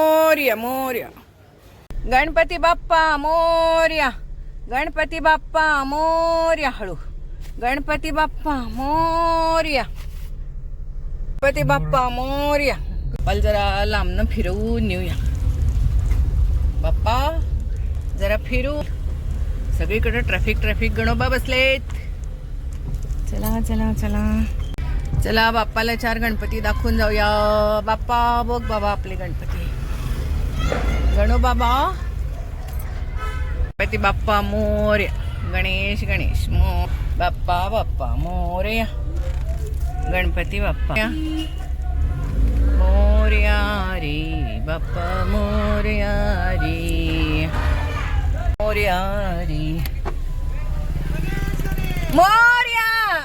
मोर्या मोर्या. गणपती बाप्पा मोर्या. गणपती बाप्पा मोर्या. हळू. गणपती बाप्पा मोर्या. गणपती बाप्पा मोर्या. मला जरा लांबनं फिरवून नेऊया. बाप्पा जरा फिरू. सगळीकडे ट्रॅफिक ट्रॅफिक गणोबा बसलेत. चला चला चला. चला बाप्पाला चार गणपती दाखवून जाऊया. बाप्पा बघ बाबा आपले गणपती. गणू बाबा. गणपती बाप्पा मोर्या. गणेश गणेश मो बाप्पा बाप्पा मोर्या. गणपती बाप्पा. मोर्या रे बाप्पा मोर्या रे. मोर्या रे. मोर्या!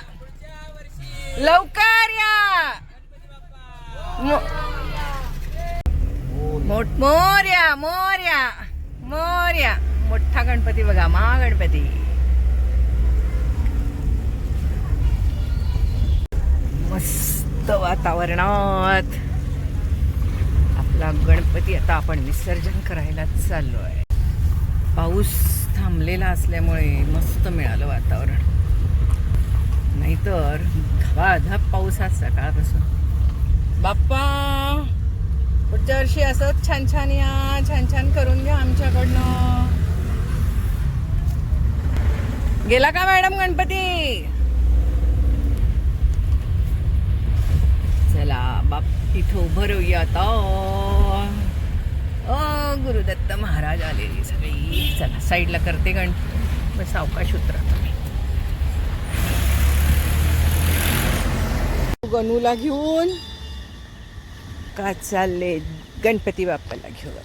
लवकर या! मो- मोठ मोर्या मोर्या मोर्या. मोठा गणपती बघा महागणपती. मस्त वातावरणात. आपला गणपती आता आपण विसर्जन करायला आहे पाऊस थांबलेला असल्यामुळे मस्त मिळालं वातावरण. नाहीतर धबाधब पाऊस आज सकाळपासून. बाप्पा! पुढच्या वर्षी असंच छान छान या छान छान करून घ्या आमच्याकडनं. गेला का मॅडम गणपती? चला बाप तिथं उभं राहूया आता. अ गुरुदत्त महाराज आलेली सगळी. चला साईडला करते गण सावकाश उतरा. तुम्ही गणूला घेऊन का चालले गणपती बाप्पाला घेऊन?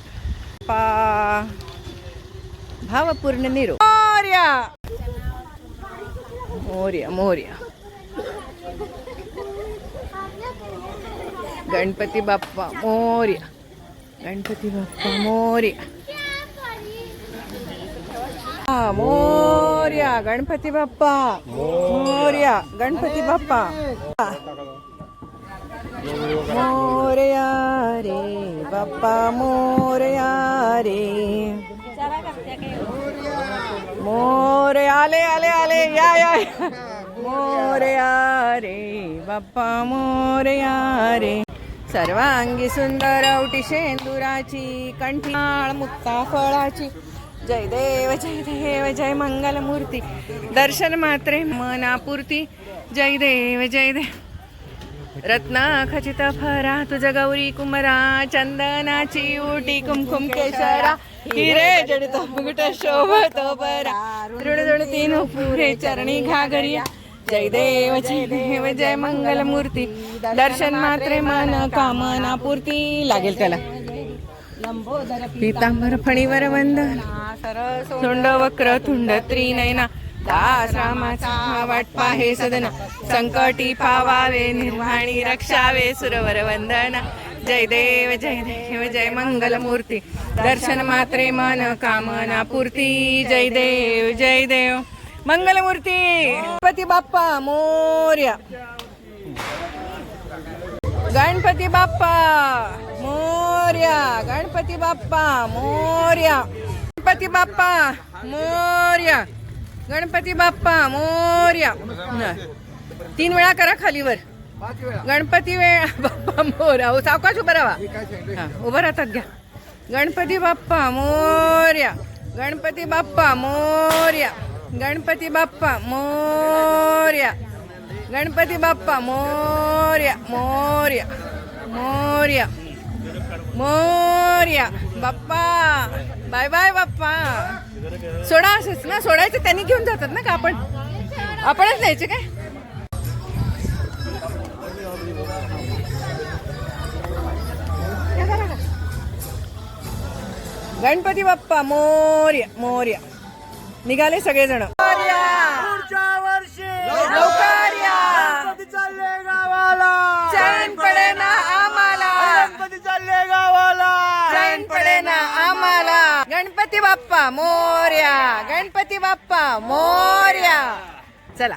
पा भावपूर्ण निरो मोर्या! मोर्या मोर्या. गणपती बाप्पा मोर्या. गणपती बाप्पा मोर्या. हा, मोर्या गणपती बाप्पा. मोर्या गणपती बाप्पा. मोर्या. बाप्पा मोरया रे मोर आले आले आले. या या या. मोरया रे बाप्पा मोरया रे सर्वांगी सुंदर औटी शेंदुराची कंठीमाळ मुक्ता फळाची. जय देव जय देव जय मंगल मूर्ती दर्शन मात्रे मनापूर्ती. जय देव जय देव. रत्न खचित फरा तुझ गौरी कुमरा चंदनाची उटी कुमकुम केशरा हिरे जडित मुकुट शोभत बरा दृढ तीन पुरे चरणी घागरिया जय देव जय देव जय मंगल मूर्ती दर्शन मात्रे मन कामना पूर्ती. लागेल त्याला. पितांबर फणीवर वंदन. सोंड वक्र तुंड त्रिनयना. दास रामाचा वाटपा हे सदन. संकटी पावावे निर्वाणी रक्षावे सुरवर वंदना. जय देव जय देव जय मंगल मूर्ती दर्शन मात्रे मन कामना पूर्ती. जय देव जय देव. मंगलमूर्ती. गणपती बाप्पा मोर्या. गणपती बाप्पा मोर्या. गणपती बाप्पा मोर्या. गणपती बाप्पा मोर्या. गणपती बाप्पा मोर्या. तीन वेळा करा खालीवर. गणपती वेळा बाप्पा मोर्या. हो सावकाश उभं राहा. उभं राहतात घ्या. गणपती बाप्पा मोर्या. गणपती बाप्पा मोर्या. गणपती बाप्पा मोर्या. गणपती बाप्पा मोर्या. मोर्या. मोर्या. मोर्या. बाप्पा. बाय बाय बाप्पा. सोडा असंच ना सोडायचं त्यांनी घेऊन जातात ना का आपण आपणच न्यायचे काय? गणपती बाप्पा मोर्या मोर्या. निघाले सगळेजण. गणपती बाप्पा मोर्या. गणपती बाप्पा मोर्या. चला.